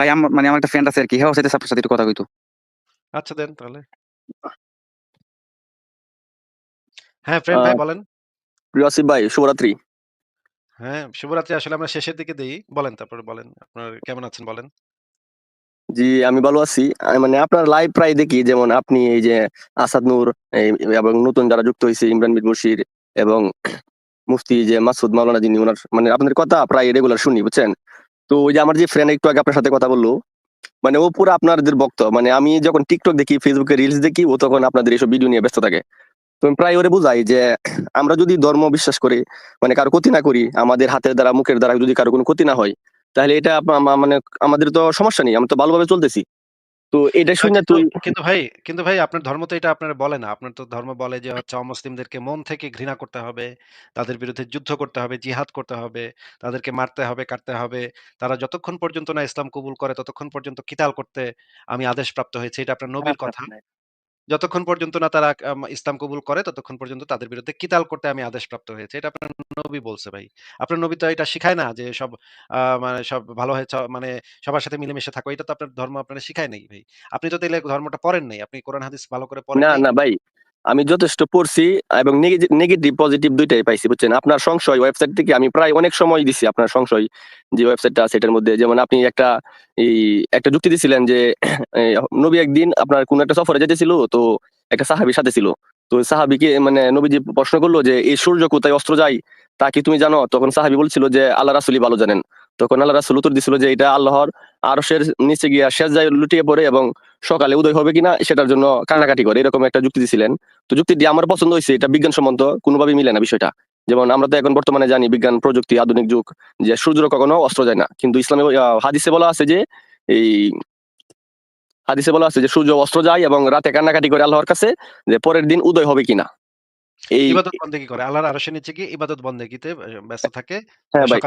ভাই আমার মানে আমার একটা ফ্রেন্ড আছে আর কি হ্যাঁ সাথে আপনার সাথে একটু কথা কইতো আচ্ছা দেন তাহলে। হ্যাঁ, ফ্রেন্ড ভাই বলেন। ভাই শুভরাত্রি। হ্যাঁ, শুভরাত্রি আসলে আমরা শেষের দিকে দেই। বলেন তারপরে বলেন। আপনার কেমন আছেন বলেন? জি, আমি ভালো আছি। মানে আপনার লাইভ প্রায় দেখি যেমন আপনি এই যে আসাদ নূর এবং নতুন যারা যুক্ত হয়েছে ইমরান মির বশির এবং মুফতি যে মাসুদ মাওলানা যিনি উনার মানে আপনাদের কথা প্রায় রেগুলার শুনি বুঝছেন? তো ওই যে আমার যে ফ্রেন্ড একটু আগে আপনার সাথে কথা বলল মানে ও পুরো আপনাদের ভক্ত। মানে আমি যখন টিকটক দেখি, ফেসবুকে রিলস দেখি ও তখন আপনাদের এইসব ভিডিও নিয়ে ব্যস্ত থাকে। তো আমি প্রায় ওরে বুঝাই যে আমরা যদি ধর্ম বিশ্বাস করি, মানে কারও ক্ষতি না করি, আমাদের হাতের দ্বারা মুখের দ্বারা যদি কারও কোনো ক্ষতি না হয়, তাহলে এটা মানে আমাদের তো সমস্যা নেই। আমি তো ভালোভাবে চলতেছি। তো এটা শুইনা কিন্তু, তুই কিন্তু ভাই কিন্তু ভাই আপনার ধর্ম তো এটা আপনার বলে না। আপনার তো ধর্ম বলে যে হচ্ছে অমুসলিমদেরকে মন থেকে ঘৃণা করতে হবে, তাদের বিরুদ্ধে যুদ্ধ করতে হবে, জিহাদ করতে হবে, তাদেরকে মারতে হবে, কাটতে হবে। তারা যতক্ষণ পর্যন্ত না ইসলাম কবুল করে ততক্ষণ পর্যন্ত কিতাল করতে আমি আদেশ প্রাপ্ত হয়েছি। এটা আপনার নবীর কথা। যতক্ষণ পর্যন্ত না তারা ইসলাম কবুল করে ততক্ষণ পর্যন্ত তাদের বিরুদ্ধে কিতাল করতে আমি আদেশ প্রাপ্ত হয়েছে এটা আপনার নবী বলছে ভাই। আপনার নবী তো এটা শিখায় না যে সব মানে সব ভালো হয়ে মানে সবার সাথে মিলেমিশে থাকো। এটা তো আপনার ধর্ম আপনারা শিখায় নাই ভাই। আপনি তো তাইলে ধর্মটা পড়েন নাই। আপনি কোরআন হাদিস ভালো করে পড়েন না, না ভাই। আমি যথেষ্ট পড়ছি এবং নেগেটিভ পজিটিভ ২ টাই পাইছি বুঝছেন? আপনার সংশয় ওয়েবসাইট থেকে আমি প্রায় অনেক সময় দিছি আপনার সংশয় যে ওয়েবসাইটটা আছে এটার মধ্যে। যেমন আপনি একটা এই একটা যুক্তি দিছিলেন যে নবী একদিন আপনার কোন একটা সফরে যাইতেছিল তো একটা সাহাবীর সাথে ছিল। তো সাহাবীকে মানে নবীজি প্রশ্ন করল যে, "এই সূর্য কোথায় অস্ত্র যায় তা কি তুমি জানো?" তখন সাহাবী বলছিল যে, "আল্লাহ রাসূলই ভালো জানেন।" তখন আল্লাহ রাসূল উত্তর দিছিল যে, "এটা আল্লাহর আরশের নিচে গিয়া সেজদায় লুটিয়ে পড়ে এবং সকালে উদয় হবে কিনা সেটার জন্য কান্নাকাটি করে।" এরকম একটা যুক্তি দিছিলেন। তো যুক্তিটি আমার পছন্দ হইছে। এটা বিজ্ঞানসম্মত কোনোভাবেই মিলে না বিষয়টা। যেমন আমরা তো এখন বর্তমানে জানি বিজ্ঞান, প্রযুক্তি, আধুনিক যুগ যে সূর্য কখনো অস্ত্র যায় না। কিন্তু ইসলামে হাদিসে বলা আছে যে এই হাদিসে বলা আছে যে সূর্য অস্ত্র যায় এবং রাতে কান্নাকাটি করে আল্লাহর কাছে যে পরের দিন উদয় হবে কিনা। এই ইবাদত বন্দেগী করে। আল্লাহর আরশের নিচে গিয়ে ইবাদত বন্দেগীতে ব্যস্ত থাকে। হ্যাঁ ভাই,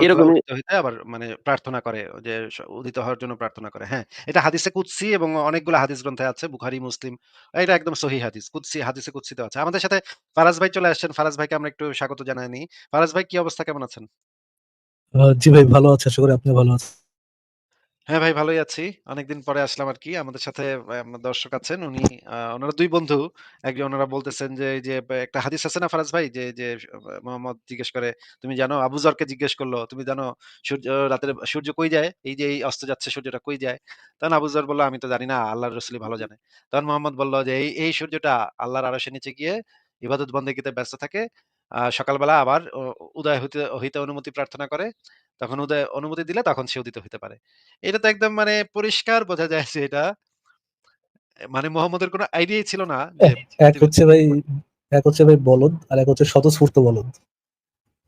হইতে আবার মানে প্রার্থনা করে যে উদিত হওয়ার জন্য প্রার্থনা করে। হ্যাঁ, এটা হাদিসে কুদসি এবং অনেকগুলো হাদিস গ্রন্থে আছে। বুখারী, মুসলিম। এটা একদম সহিহ হাদিস। কুদসি হাদিসে কুদসিতে আছে। আমাদের সাথে ফারাজ ভাই চলে আসছেন। ফারাজ ভাইকে আমরা একটু স্বাগত জানায় নিই। ফারাজ ভাই কি অবস্থা কেমন আছেন? জি ভাই ভালো আছি। আশা করি আপনিও ভালো আছেন। হ্যাঁ ভাই ভালোই আছি। অনেকদিন পরে আসলাম আরকি। আমাদের সাথে দর্শক আছেন। উনি উনারা ২ বন্ধু। একজন উনারা বলতেছেন যে যে একটা হাদিস আছে না ফারাজ ভাই? যে যে মোহাম্মদ জিজ্ঞেস করে, "তুমি জানো?" আবু যরকে জিজ্ঞেস করল, "তুমি জানো সূর্য রাতের সূর্য কই যায়? এই যে এই অস্ত যাচ্ছে সূর্যটা কই যায়?" তখন আবু যর বলল, "আমি তো জানি না। আল্লাহর রাসূলই ভালো জানে।" তখন মোহাম্মদ বলল যে, "এই এই সূর্যটা আল্লাহর আরশের নিচে গিয়ে ইবাদত বন্দেগীতে ব্যস্ত থাকে। আ সকালবেলা আবার উদয় হইতে হইতে অনুমতি প্রার্থনা করে। তখন ওদের অনুমতি দিলে তখন সে উদিত হইতে পারে।" এটা তো একদম মানে পরিষ্কার বোঝা যায় যে এটা মানে মোহাম্মদের কোনো আইডিয়াই ছিল না যে এক হচ্ছে ভাই এক হচ্ছে ভাই বলদ, আর এক হচ্ছে স্বতঃস্ফূর্ত বলদ।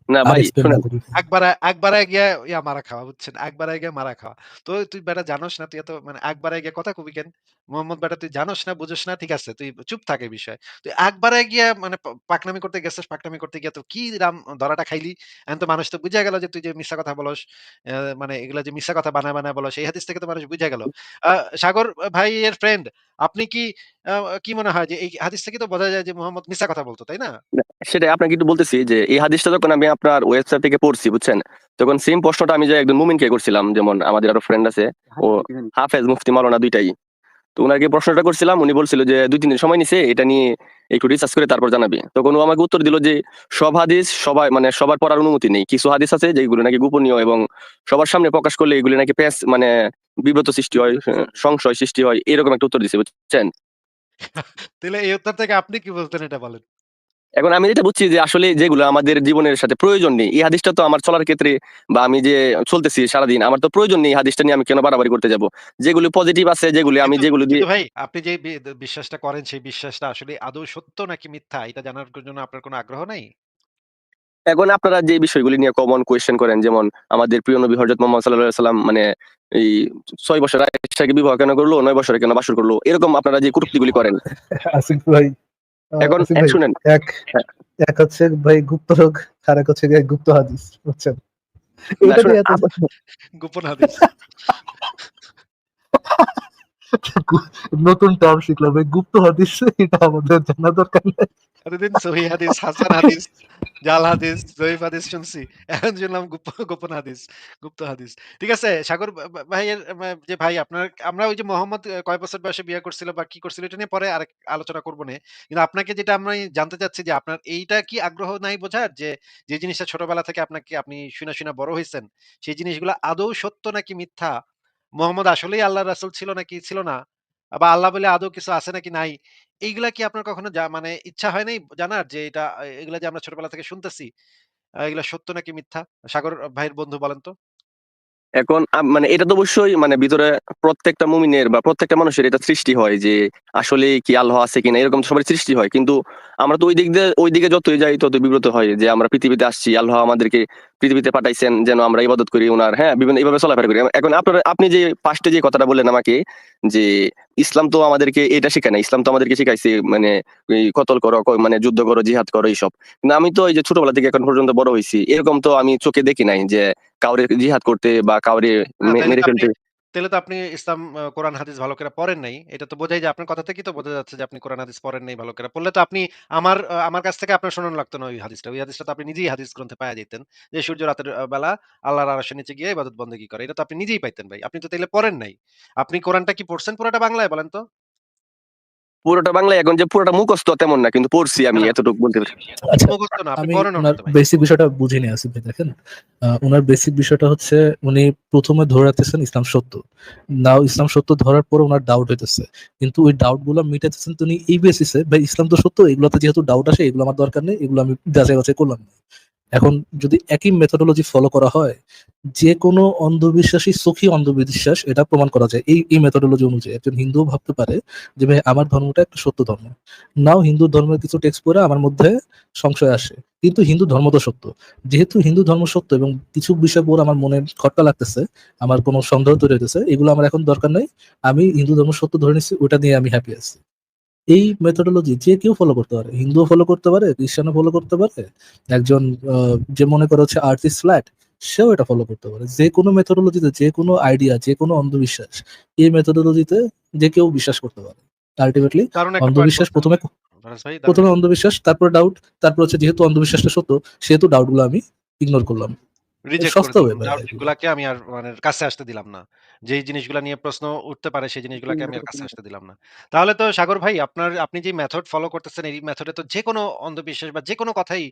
না ভাই এক্সপ্লেইন না শুনেন করি। একবারে একবারায় ইয়া মারা খাওয়া বুঝছেন? একবারায় গিয়া মারা খাওয়া। তো তুই বেটা জানোস না তুই এত মানে একবারায় গিয়া কথা কবি কেন? মোহাম্মদ বেটা তুই জানোস না, বুঝোস না ঠিক আছে। তুই চুপ থাক এই তুই একবারায় গিয়া মানে পাকনামি করতে গেছস, পাকনামি করতে গিয়া তো কি রাম ধরাটা খাইলি? এখন তো মানুষ তো বুইঝা গেল যে তুই যে মিথ্যা কথা বলস। মানে এগুলা যে মিথ্যা কথা বানায়, বানায় বলস। এই হাদিস থেকে তো মানুষ বুইঝা গেল। সাগর এর ফ্রেন্ড আপনি কি কি মনে হয় যে এই হাদিস থেকে তো বোঝা যায় যে মোহাম্মদ মিথ্যা কথা বলতো তাই না? না, সেটাই আপনাকে একটু বলতেছি যে এই হাদিসটা যখন আমি আপনার ওয়েবসাইট থেকে পড়ছি বুঝছেন? তখন সেম প্রশ্নটা আমি যে একজন মুমিনকে করছিলাম। যেমন আমাদের আরও ফ্রেন্ড আছে। ও হাফেজ, মুফতি, মাওলানা ২ টাই। তো উনাকে প্রশ্নটা করছিলাম। উনি বলছিল যে ২-৩ দিন সময় নিছে এটা নিয়ে একটু রিসার্চ করে তারপর জানাবে। তখন ও আমাকে উত্তর দিল যে সব হাদিস সবাই মানে সবার পড়ার অনুমতি নেই। কিছু হাদিস আছে যেগুলো নাকি গোপনীয় এবং সবার সামনে প্রকাশ করলে এগুলি নাকি প্যাঁচ মানে বিব্রত সৃষ্টি হয়, সংশয় সৃষ্টি হয়। এরকম একটা উত্তর দিছে বুঝছেন? তাইলে এই উত্তর থেকে আপনি কি বলতেন এটা বলেন? এখন আমি যেটা বুঝছি যে আসলে যেগুলো আমাদের জীবনের সাথে প্রয়োজন নেই। এই হাদিসটা তো আমার চলার ক্ষেত্রে বা আমি যে চলতেছি সারাদিন আমার তো প্রয়োজন নেই হাদিসটা নিয়ে আমি কেন বাড়াবাড়ি করতে যাব? যেগুলো পজিটিভ আছে যেগুলো আমি যেগুলো দিয়ে ভাই আপনি যে বিশ্বাসটা করেন সেই বিশ্বাসটা আসলে আদৌ সত্য নাকি মিথ্যা এটা জানার জন্য আপনার কোনো আগ্রহ নাই? এখন আপনারা যে বিষয়গুলি নিয়ে কমন কোয়েশ্চেন করেন যেমন আমাদের প্রিয় নবী হযরত মুহাম্মদ সাল্লাল্লাহু আলাইহি সাল্লাম মানে এই ৬ বছর আয়েশাকে বিবাহ কেন করল? নয় বছরে কেন বাসর করল? এরকম আপনারা যে কটূক্তিগুলি করেন। আসিফ ভাই এখন এক শুনেন এক। এক হচ্ছে ভাই গুপ্ত রোগ, আরেক হচ্ছে গিয়ে গুপ্ত হাদিস। বুঝছেন? গোপন হাদিস। নতুন টার্ম শিখলাম ভাই গুপ্ত হাদিস এটা আমাদের জানা দরকার নাই। এতদিন সহি হাদিস, হাসান হাদিস, জাল হাদিস, জয়ীফ হাদিস শুনছি। এখন শুনলাম গুপ গোপন হাদিস, গুপ্ত হাদিস। ঠিক আছে? সাগর ভাইয়ের যে ভাই আপনার আমরা ওই যে মোহাম্মদ কয় বছর বয়সে বিয়ে করছিল বা কি করছিল এটা নিয়ে পরে আরেক আলোচনা করব নে। কিন্তু আপনাকে যেটা আমরা জানতে চাচ্ছি যে আপনার এইটা কি আগ্রহ নাই বোঝার যে, যে জিনিসটা ছোটবেলা থেকে আপনাকে আপনি শুইনা, শুইনা বড় হয়েছেন সেই জিনিসগুলা আদৌ সত্য নাকি মিথ্যা? মোহাম্মদ আসলেই আল্লাহ রাসুল ছিল নাকি ছিল না? বা আল্লাহ বলে আদৌ কিছু আছে নাকি নাই? এইগুলা কি আপনার কখনো মানে ইচ্ছা হয় নাই জানার যে এটা এগুলা যে আমরা ছোটবেলা থেকে শুনতেছি, এগুলা সত্য নাকি মিথ্যা? সাগর ভাইয়ের বন্ধু বলেন তো? এখন মানে এটা তো অবশ্যই মানে ভিতরে প্রত্যেকটা মুমিনের বা প্রত্যেকটা মানুষের এটা সৃষ্টি হয় যে আসলে কি আল্লাহ আছে কিনা এরকম সবার সৃষ্টি হয় কিন্তু আমরা তো ওই দিক দিয়ে ওই দিকে যতই যাই তত বিব্রত হয় যে আমরা পৃথিবীতে আসছি আল্লাহ আমাদেরকে পৃথিবীতে পাঠাইছেন যেন আমরা ইবাদত করি ওনার হ্যাঁ বিভিন্ন এইভাবে চলাফেরা করি। এখন আপনার আপনি যে ফার্স্টে যে কথাটা বললেন আমাকে যে ইসলাম তো আমাদেরকে এটা শেখায় না ইসলাম তো আমাদেরকে শিখাইছে মানে কতল করো মানে যুদ্ধ করো জিহাদ করো এইসব। না আমি তো এই যে ছোটবেলা থেকে এখন পর্যন্ত বড় হয়েছি এরকম তো আমি চোখে দেখি নাই যে কাউরে জিহাদ করতে বা কাউরে তাইলে মেরে ফেলতে। তাইলে তো আপনি ইসলাম কোরআন, হাদিস ভালো করে পড়েন নাই। এটা তো বোঝাই যায়, আপনার কথা থেকেই তো বোঝা যাচ্ছে যে আপনি কোরআন, হাদিস পড়েন নাই ভালো করে। পড়লে তো আপনি আমার আমার কাছ থেকে আপনার শোনানো লাগতো না ওই হাদিসটা। ওই হাদিসটা তো আপনি নিজেই হাদিস গ্রন্থে পাইয়া যেতেন যে সূর্য রাতের বেলা আল্লাহর আরশের নিচে গিয়ে ইবাদত বন্দেগী করে। এটা তো আপনি নিজেই পাইতেন ভাই। আপনি তো তাইলে পড়েন নাই। আপনি কোরআনটা কি পড়ছেন পুরাটা বাংলায় বলেন তো? পুরোটা বাংলায় এখন যে পুরোটা মুখস্থ তেমন না কিন্তু পড়ছি আমি। এতটুকু বলতে পারি আচ্ছা মুখস্থ না, আপনি আমি ওনার বেসিক বিষয়টা বুঝে নিয়ে আসি দেখেন। আহ, ওনার বেসিক বিষয়টা হচ্ছে উনি প্রথমে ধরে রাখতেছেন ইসলাম সত্য। নাও ইসলাম সত্য ধরার পর ওনার ডাউট হইতেছে। কিন্তু ওই ডাউটগুলো মিটাতেছেন তিনি এই বেসিসে ভাই ইসলাম তো সত্য এগুলোতে যেহেতু ডাউট আসে এগুলো আমার দরকার নেই এগুলো আমি যাচাই বাছাই করলাম না। এখন যদি একই মেথোডোলজি ফলো করা হয় যে কোনো অন্ধবিশ্বাসী সুখী অন্ধবিশ্বাস, এটা প্রমাণ করা যায়। এই এই মেথোডোলজি অনুযায়ী। একজন হিন্দু ভাবতে পারে যে, ভাই, আমার ধর্মটা একটা সত্য ধর্ম। নাও হিন্দু ধর্মের কিছু টেক্সট পড়ে আমার মধ্যে সংশয় আসে। কিন্তু হিন্দু ধর্ম তো সত্য। যেহেতু হিন্দু ধর্ম সত্য এবং কিছু বিষয় পর আমার মনে খটকা লাগতেছে, আমার কোনো সন্দেহ তৈরি হইতেছে, এগুলো আমার এখন দরকার নাই। আমি হিন্দু ধর্ম সত্য ধরে নিচ্ছি ওটা নিয়ে আমি হ্যাপি আছি। এই মেথোডোলজি যে কেউ ফলো করতে পারে হিন্দুও ফলো করতে পারে খ্রিস্টানও ফলো করতে পারে একজন যে মনে করে হচ্ছে আর্টিস্ট ফ্ল্যাট সেও এটা ফলো করতে পারে। যে কোনো মেথোডোলজিতে যে কোনো আইডিয়া যে কোনো অন্ধবিশ্বাস এই মেথোডোলজিতে যে কেউ বিশ্বাস করতে পারে। আলটিমেটলি অন্ধবিশ্বাস প্রথমে প্রথমে অন্ধবিশ্বাস তারপর ডাউট তারপর হচ্ছে যেহেতু অন্ধবিশ্বাসটা সত্য সেহেতু ডাউটগুলো আমি ইগনোর করলাম। রিজেক্ট করে আমি আর মানে কাছে আসতে দিলাম না। যেই জিনিসগুলো নিয়ে প্রশ্ন উঠতে পারে সেই জিনিসগুলোকে আমি আর কাছে আসতে দিলাম না। তাহলে তো সাগর ভাই আপনার আপনি যে মেথড ফলো করতেছেন এই মেথডে তো যে কোনো অন্ধবিশ্বাস বা যে কোনো কথাই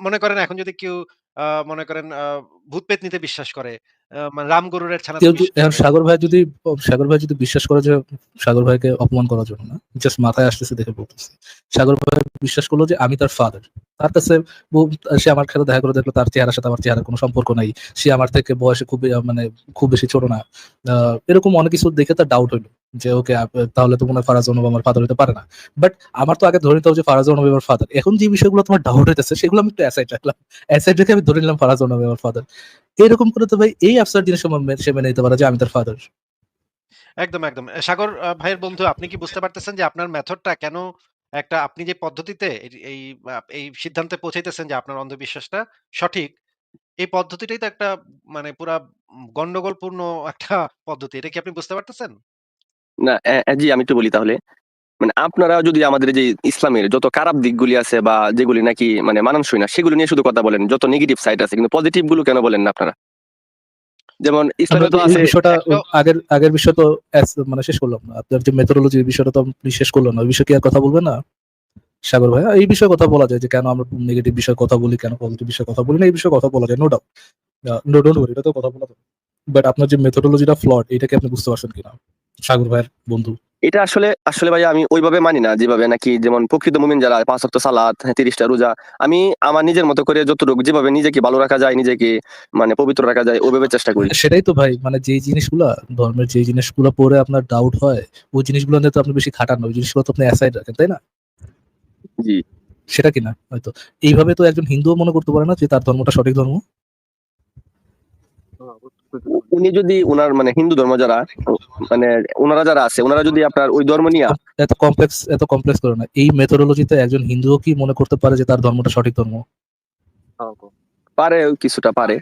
মনে করেন এখন যদি কেউ আ মনে করেন আ ভূত পেতনিতে বিশ্বাস করে, আ মানে রাম গরুরের ছানাতে কেউ যদি- বিশ্বাস এখন করে। সাগর ভাই যদি সাগর ভাই যদি বিশ্বাস করে যে সাগর ভাইকে অপমান করার জন্য না জাস্ট মাথায় আসতেছে দেখে বলতেছে। সাগর ভাই বিশ্বাস করল যে আমি তার ফাদার তার কাছে সে আমার সাথে দেখা করে দেখল তার চেহারার সাথে আমার চেহারার কোনো সম্পর্ক নাই। সে আমার থেকে বয়সে খুব আহ, মানে খুব বেশি ছোট না। এরকম অনেক কিছু দেখে তার ডাউট হইল। যে ওকে তাহলে তো মনে হয় ফারাজ অনুভ আমার ফাদার হতে পারে না। বাট আমার তো আগে ধরে নিতে হবে যে ফারাজ অনুভ আমার ফাদার এখন যে বিষয়গুলো তোমার ডাউট হইতেছে সেগুলো আমি একটু অ্যাসাইড রাখলাম। অ্যাসাইড রেখে ধরে নিলাম ফারাজ অনুভ আমার ফাদার এরকম করে তো ভাই এই আফসার জিনিস আমার মে- সে মেনে নিতে পারে যে আমি তার ফাদার একদম, একদম। সাগর ভাইয়ের বন্ধু আপনি কি বুঝতে পারতেছেন যে আপনার মেথডটা কেন একটা আপনি যে পদ্ধতিতে এই এই সিদ্ধান্তে পৌঁছাইতেছেন যে আপনার অন্ধবিশ্বাসটা সঠিক, এই পদ্ধতিটাই তো একটা মানে পুরা গন্ডগোলপূর্ণ একটা পদ্ধতি। এটা কি আপনি বুঝতে পারতেছেন? না জি আমি একটু বলি তাহলে মানে আপনারা যদি আমাদের যে ইসলামের যত খারাপ দিকগুলি আছে বা যেগুলি নাকি মানে মানানসই না সেগুলো নিয়ে শুধু কথা বলেন যত নেগেটিভ সাইড আছে কিন্তু পজিটিভগুলো কেন বলেন না আপনারা? যেমন ইসলামে তো আছে বিষয়টা আগের আগের বিষয় তো মানে শেষ করলাম না। আপনার যে মেথোডোলজি বিষয়টা তো আপনি শেষ করলাম না। ওই বিষয়ে কি আর কথা বলবেন না? সাগর ভাই এই বিষয়ে কথা বলা যায় যে কেন আমরা নেগেটিভ বিষয়ে কথা বলি কেন পজিটিভ বিষয়ে কথা বলি না এই বিষয়ে কথা বলা যায় no doubt no don't worry এটা তো কথা বলা যায় বাট আপনার যে মেথোডোলজিটা ফ্লড এটাকে আপনি বুঝতে পারছেন কিনা? সাগর ভাইয়ের বন্ধু। এটা আসলে আসলে ভাই আমি ওইভাবে মানি না যেভাবে নাকি যেমন প্রকৃত মুমিন যারা পাঁচ ওয়াক্ত সালাত হ্যাঁ, তিরিশটা রোজা আমি আমার নিজের মতো করে যতটুকু যেভাবে নিজেকে ভালো রাখা যায় নিজেকে মানে পবিত্র রাখা যায় ওইভাবে চেষ্টা করি। সেটাই তো ভাই মানে যেই জিনিসগুলা ধর্মের যেই জিনিসগুলো পরে আপনার ডাউট হয় ওই জিনিসগুলো নিয়ে তো আপনি বেশি খাটান ওই জিনিসগুলো তো আপনি অ্যাসাইড রাখেন তাই না? জি। সেটা কিনা হয়তো। এইভাবে তো একজন হিন্দুও মনে করতে পারে না যে তার ধর্মটা সঠিক ধর্ম। উনি যদি উনার মানে হিন্দু ধর্ম যারা মানে ওনারা যারা আছে ওনারা যদি আপনার ওই ধর্ম নিয়ে এত কমপ্লেক্স এত কমপ্লেক্স করে না। এই মেথোডোলজিতে একজন হিন্দুও কি মনে করতে পারে যে তার ধর্মটা সঠিক ধর্ম? পারে কিছুটা পারে।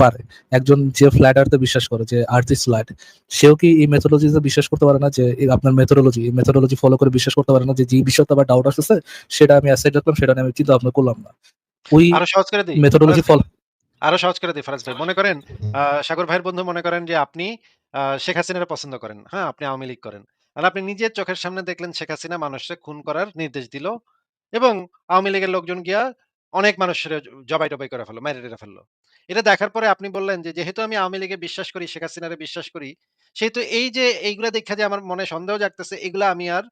পারে। একজন যে ফ্ল্যাট আর্থে বিশ্বাস করে যে আর্থ ইজ ফ্ল্যাট সেও কি এই মেথোলজিতে বিশ্বাস করতে পারে না যে আপনার মেথোলজি এই মেথোলজি ফলো করে বিশ্বাস করতে পারে না যে যে বিষয়টা বা ডাউট আসতেছে সেটা আমি অ্যাসাইড রাখলাম সেটা নিয়ে আমি চিন্তা ভাবনা করলাম না। ওই মেথোলজি ফলো আরও সহজ করে দিই, ফারাজ ভাই। মনে করেন সাগর ভাইয়ের বন্ধু মনে করেন যে আপনি শেখ হাসিনার পছন্দ করেন। হ্যাঁ আপনি আওয়ামী লীগ করেন। আর আপনি নিজের চোখের সামনে দেখলেন শেখ হাসিনা মানুষকে খুন করার নির্দেশ দিল এবং আওয়ামী লীগের লোকজন গিয়া অনেক মানুষের জবাই টবাই করে ফেলল, মেরে টেরে ফেলল। এটা দেখার পরে আপনি বললেন যে, যেহেতু আমি আওয়ামী লীগে বিশ্বাস করি, শেখ হাসিনারে বিশ্বাস করি, সেহেতু এই যে, এইগুলা দেখা যে আমার মনে সন্দেহ জাগতেছে, এগুলা আমি আর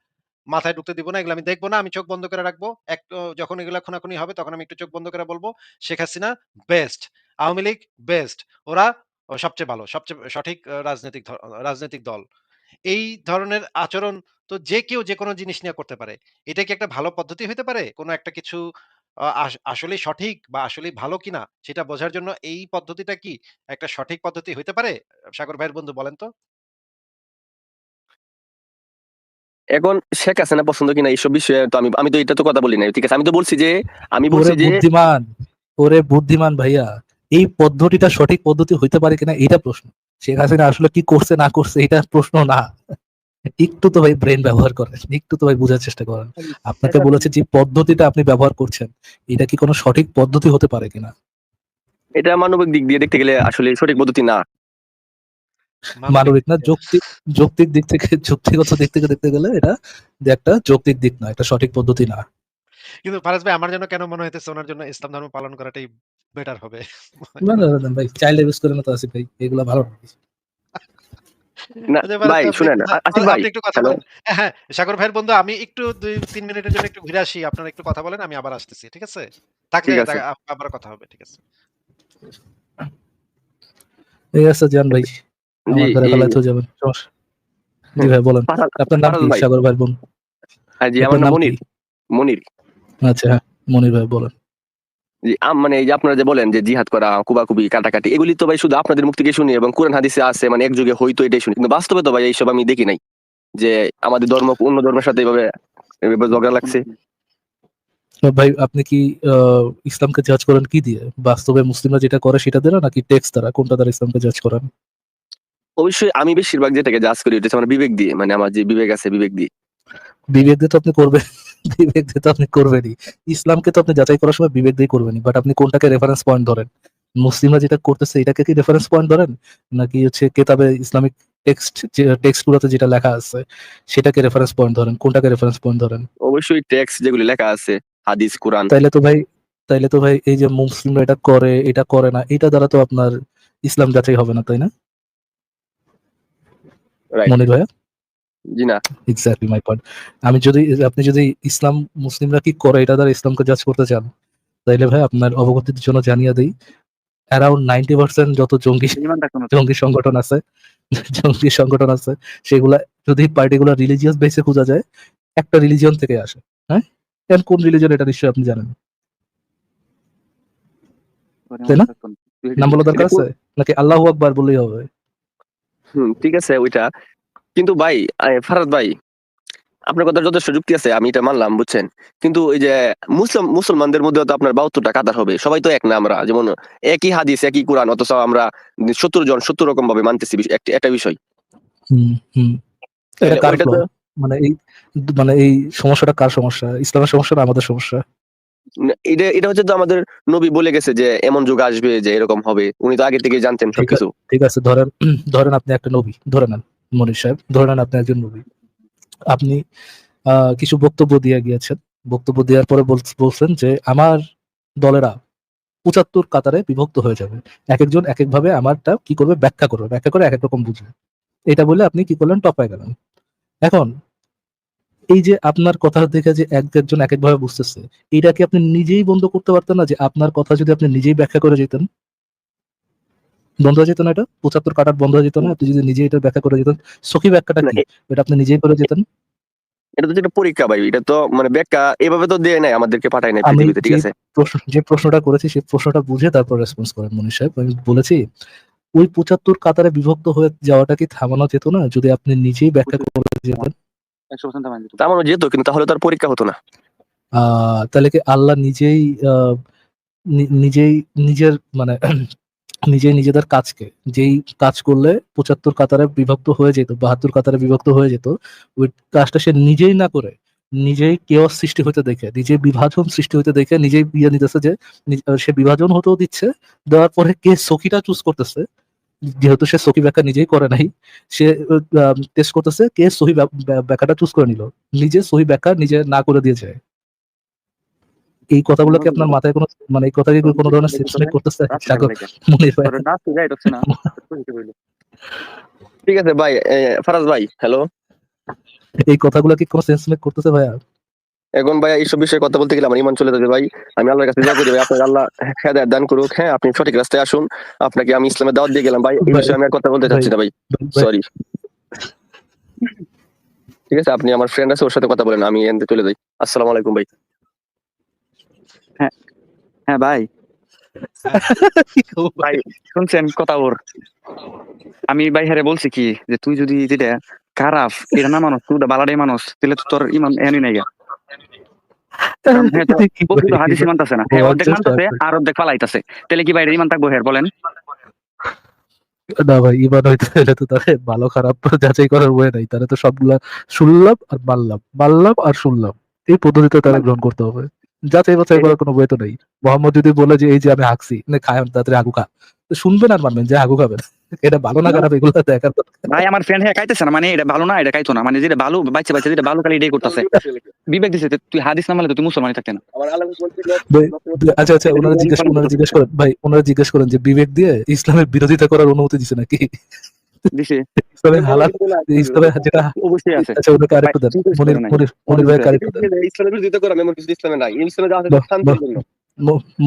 মাথায় ঢুকতে দিব না, এগুলো আমি দেখব না, আমি চোখ বন্ধ করে রাখব। এক যখন এগুলা খুনাখুনি হবে, তখন আমি একটু চোখ বন্ধ করে বলব, শেখ হাসিনা বেস্ট আওয়ামী লীগ বেস্ট ওরা সবচেয়ে ভালো, সবচেয়ে সঠিক রাজনৈতিক রাজনৈতিক দল। এই ধরনের আচরণ তো যে কেউ যে কোনো জিনিস নিয়ে করতে পারে। এটা কি একটা ভালো পদ্ধতি হতে পারে? কোনো একটা কিছু আসলে সঠিক বা আসলে ভালো কিনা সেটা বোঝার জন্য এই পদ্ধতিটা কি একটা সঠিক পদ্ধতি হতে পারে? সাগর ভাইয়ের বন্ধু বলেন তো। এখন শেখ হাসিনা পছন্দ কিনা এইসব বিষয়ে তো আমি আমি তো এটা তো কথা বলি নাই ঠিক আছে? আমি তো বলছি যে আমি বলছি যে বুদ্ধিমান ওরে বুদ্ধিমান ভাইয়া এই পদ্ধতিটা সঠিক পদ্ধতি হইতে পারে কিনা এটা প্রশ্ন। শেখ হাসিনা আসলে কি করছে না করছে এটা প্রশ্ন না। একটু তো ভাই ব্রেন ব্যবহার করেন একটু তো ভাই বোঝার চেষ্টা করেন। আপনাকে বলেছে যে পদ্ধতিটা আপনি ব্যবহার করছেন এটা কি কোনো সঠিক পদ্ধতি হতে পারে কিনা? এটা মানবিক দিক দিয়ে দেখতে গেলে আসলে সঠিক পদ্ধতি না। মানবিক না যৌক্তিক যৌক্তিক দিক থেকে যুক্তিগত দিক থেকে দেখতে গেলে এটা যে একটা যৌক্তিক দিক না একটা সঠিক পদ্ধতি না। কিন্তু ফারাজ ভাই আমার জন্য কেন মনে হইতেছে ওনার জন্য ইসলাম ধর্ম পালন করাটাই বেটার হবে? না না না, ভাই চাইল্ড অ্যাবিউজ করে না তো আসিফ ভাই এগুলা ভালো না। আচ্ছা, ভাই শুনেন আসিফ ভাই একটু কথা বলেন। হ্যাঁ, হ্যাঁ সাগর ভাইয়ের বন্ধু আমি একটু দুই তিন মিনিটের জন্য একটু ঘুরে আসি আপনারা একটু কথা বলেন আমি আবার আসতেছি ঠিক আছে? থাকলে আবার কথা হবে ঠিক আছে। ঠিক আছে জান ভাই। জি আমার ঘরে এই- ফেলায় তো যাবেন জি ভাই বলেন। আপনার নাম কি? সাগর ভাই বোন হ্যাঁ জি আমার নাম নাম মনির মনির। আচ্ছা হ্যাঁ মনির ভাই বলেন। মানে এই যে আপনারা যে বলেন যে জিহাদ করা কুবাকুবি কাটাকাটি এগুলি তো ভাই শুধু আপনাদের মুখ থেকে শুনি এবং কোরআন হাদিসে আছে মানে এক যুগে হয়তো এটাই শুনি। কিন্তু বাস্তবে তো ভাই এইসব আমি দেখি নাই যে আমাদের ধর্ম অন্য ধর্মের সাথে এভাবে ঝগড়া লাগছে। ভাই আপনি কি ইসলামকে জাজ করেন কি দিয়ে? বাস্তবে মুসলিমরা যেটা করে সেটা দ্বারা নাকি টেক্সট দ্বারা? কোনটা দ্বারা ইসলামকে জাজ করেন? অবশ্যই আমি বেশিরভাগ যেটাকে জাজ করি ওটা আমার বিবেক দিয়ে মানে আমার যে বিবেক আছে বিবেক দিয়ে। বিবেক দিয়ে তো আপনি করবেন বিবেক দিয়ে তো আপনি করবেনই। ইসলামকে তো আপনি যাচাই করার সময় বিবেক দিয়ে করবেনই বাট আপনি কোনটাকে রেফারেন্স পয়েন্ট ধরেন? মুসলিমরা যেটা করতেছে এটাকে কি রেফারেন্স পয়েন্ট ধরেন? নাকি হচ্ছে কেতাবে ইসলামিক টেক্সট গুলোতে যেটা লেখা আছে সেটাকে রেফারেন্স পয়েন্ট ধরেন? কোনটাকে রেফারেন্স পয়েন্ট ধরেন? অবশ্যই টেক্সট যেগুলি লেখা আছে হাদিস কোরআন। তাইলে তো ভাই তাইলে তো ভাই এই যে মুসলিমরা এটা করে এটা করে না এটা দ্বারা তো আপনার ইসলাম যাচাই হবে না তাই না. মনির ভাইয়া? জি না। এক্স্যাক্টলি মাই পয়েন্ট আমি যদি আপনি যদি ইসলাম মুসলিমরা কি করে এটা দ্বারা ইসলামকে জাজ করতে চান? তাইলে ভাই আপনার অবগতির জন্য জানিয়ে দিই অ্যারাউন্ড নাইনটি পার্সেন্ট যত জঙ্গি জঙ্গি সংগঠন আছে জঙ্গি সংগঠন আছে সেগুলা যদি পার্টিকুলার রিলিজিয়াস বেসে খোঁজা যায় একটা রিলিজিয়ন থেকে আসে হ্যাঁ? এখন কোন রিলিজন এটা নিশ্চয়ই আপনি জানেন। তাই না? নাম বলা দরকার আছে? নাকি আল্লাহু আকবার বললেই হবে? হুম ঠিক আছে ওইটা। কিন্তু ভাই ফারাদ ভাই আপনার কথা যথেষ্ট যুক্তি আছে আমি এটা মানলাম বুঝছেন? কিন্তু ওই যে মুসলিম মুসলমানদের মধ্যে তো আপনার বাহাত্তরটা কাতার হবে সবাই তো এক না আমরা যেমন একই হাদিস একই কোরআন অথচ আমরা সত্তর জন সত্তর রকম ভাবে মানতেছি একটা বিষয়। মানে এই মানে এই সমস্যাটা কার সমস্যা? ইসলামের সমস্যা না আমাদের সমস্যা? এটা এটা হচ্ছে তো আমাদের নবী বলে গেছে যে এমন যুগ আসবে যে এরকম হবে। উনি তো আগে থেকে জানতেন সবকিছু। ঠিক আছে ধরেন ধরেন আপনি একটা নবী ধরে নেন মনির সাহেব ধরে নেন আপনি একজন নবী। আপনি আহ, কিছু বক্তব্য দিয়ে গিয়েছেন। বক্তব্য দেওয়ার পরে বল- বলছেন যে আমার দলেরা পঁচাত্তর কাতারে বিভক্ত হয়ে যাবে। এক একজন এক এক ভাবে আমারটা কি করবে? ব্যাখ্যা করবে। ব্যাখ্যা করে এক এক রকম বুঝবে। এটা বলে আপনি কি করলেন? টপায় গেলেন। এখন এই যে আপনার কথা দেখে যে এক একজন এক এক ভাবে বুঝতেছে এটা কি আপনি নিজেই বন্ধ করতে পারতেন না যে আপনার কথা যদি আপনি নিজেই ব্যাখ্যা করে যেতেন? বন্ধ হয়ে যেত না এটা? পঁচাত্তর কাটার বন্ধ হয়ে যেত না? আপনি যদি নিজেই এটা ব্যাখ্যা করে যেতেন সখী ব্যাখ্যাটা কি? এটা আপনি নিজেই করে যেতেন? এটা তো একটা পরীক্ষা ভাই এটা তো মানে ব্যাখ্যা এভাবে তো দেয় নাই আমাদেরকে পাঠায় নাই পৃথিবীতে ঠিক আছে? প্রশ্ন যে প্রশ্নটা করেছি সেই প্রশ্নটা বুঝে তারপর রেসপন্স করেন মনীষ সাহেব। আমি বলেছি ওই পঁচাত্তর কাতারে বিভক্ত হয়ে যাওয়াটা কি থামানো যেত না? যদি আপনি নিজেই ব্যাখ্যা করে যেতেন। তার মানে যেত কিন্তু তাহলে তো আর পরীক্ষা হতো না। আহ তাহলে কি আল্লাহ নিজেই আহ, নিজেই নিজের মানে নিজেই নিজেদের কাজকে যেই কাজ করলে পঁচাত্তর কাতারে বিভক্ত হয়ে যেত বাহাত্তর কাতারে বিভক্ত হয়ে যেত ওই কাজটা সে নিজেই না করে নিজেই কেওয়াস সৃষ্টি হতে দেখে নিজেই বিভাজন সৃষ্টি হতে দেখে নিজেই বিয়ে নিতেছে যে সে বিভাজন হতেও দিচ্ছে দেওয়ার পরে কে সখীটা চুজ করতেছে যেহেতু সে সখী ব্যাখ্যা নিজেই করে নাই সে টেস্ট করতেছে কে সহি ব্যাখ্যাটা চুজ করে নিল নিজে সহি ব্যাখ্যা নিজে না করে দিয়েছে এই কথাগুলো কি আপনার মাথায় কোনো মানে এই কথা কি কোনো ধরনের সেন্স মেক করতেছে ভাই ঠিক আছে ভাই ফারাজ ভাই হ্যালো এই কথাগুলো কি কোনো সেন্স মেক করতেছে ভাইয়া এখন ভাই এইসব বিষয়ে কথা বলতে গেলে আমার ইমান চলে যাবে ভাই। আমি আল্লাহর কাছে দোয়া করি ভাই আপনাকে আল্লাহ হেদায়েত দান করুক। হ্যাঁ আপনি সঠিক রাস্তায় আসুন। আপনাকে আমি ইসলামের দাওয়াত দিয়ে গেলাম ভাই। এই বিষয়ে আমি আর কথা বলতে চাচ্ছি না ভাই। সরি ঠিক আছে আপনি আমার ফ্রেন্ড আছে ওর সাথে কথা বলেন আমি এনতে চলে যাই। আসসালামু আলাইকুম ভাই। হ্যাঁ হ্যাঁ ভাই। ভাই শুনছেন কথা ওর? আমি ভাই হারে বলছি কি যে তুই যদি যেটা খারাপ এটা না মানুষ তুই বালাডাই মানুষ তাহলে তো তোর ইমান এনি নাই গা। কারণ হ্যাঁ তো কি ও কিন্তু ভাই? হাদিস মানতাছে না। হ্যাঁ অর্ধেক just আর অর্ধেক পালাইতাছে। তাহলে কি বাইরে ইমান থাকব হের বলেন? না ভাই ইমান হইতে হলে তো তাহলে ভালো খারাপ যাচাই করার ওয়ে নাই। তাহলে তো সবগুলা শুনলাম আর মানলাম। মানলাম আর শুনলাম। এই পদ্ধতিতে তারা গ্রহণ করতে হবে। যাচাই বাছাই করার কোনো ওয়ে তো নেই। মোহাম্মদ যদি বলে যে এই যে আমি হাঁকছি খায় তাড়াতাড়ি আগু খা। শুনবেন আর মানবেন যে আগু খাবেন। এটা ভালো না খারাপ এগুলো দেখার ভাই আমার ফ্রেন্ড হ্যাঁ খাইতেছে না মানে এটা ভালো না এটা খাইতো না। মানে যেটা ভালো বাচ্চা বাচ্চা যেটা ভালো খালি এটাই করতেছে। বিবেক দিছে তুই হাদিস না মানলে তুই মুসলমানই থাকতে না। আচ্ছা আচ্ছা ওনারা জিজ্ঞেস ওনারা জিজ্ঞেস করেন ভাই ওনারা জিজ্ঞেস করেন যে বিবেক দিয়ে ইসলামের বিরোধিতা করার অনুমতি দিছে নাকি? দিছে। ইসলামের হালাল ইসলামের যেটা অবশ্যই আছে। আচ্ছা ওনাকে আরেকটু দেন।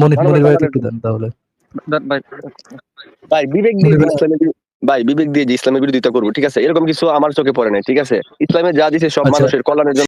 মনির ভাই একটু দেন তাহলে। ভাই বিবেক দিয়ে ইসলামের ভাই বিবেক দিয়ে যে ইসলামের বিরোধিতা করব ঠিক আছে? এরকম কিছু আমার চোখে পড়ে নাই ঠিক আছে? ইসলামে যা দিছে সব আচ্ছা। মানুষের কল্যাণের জন্য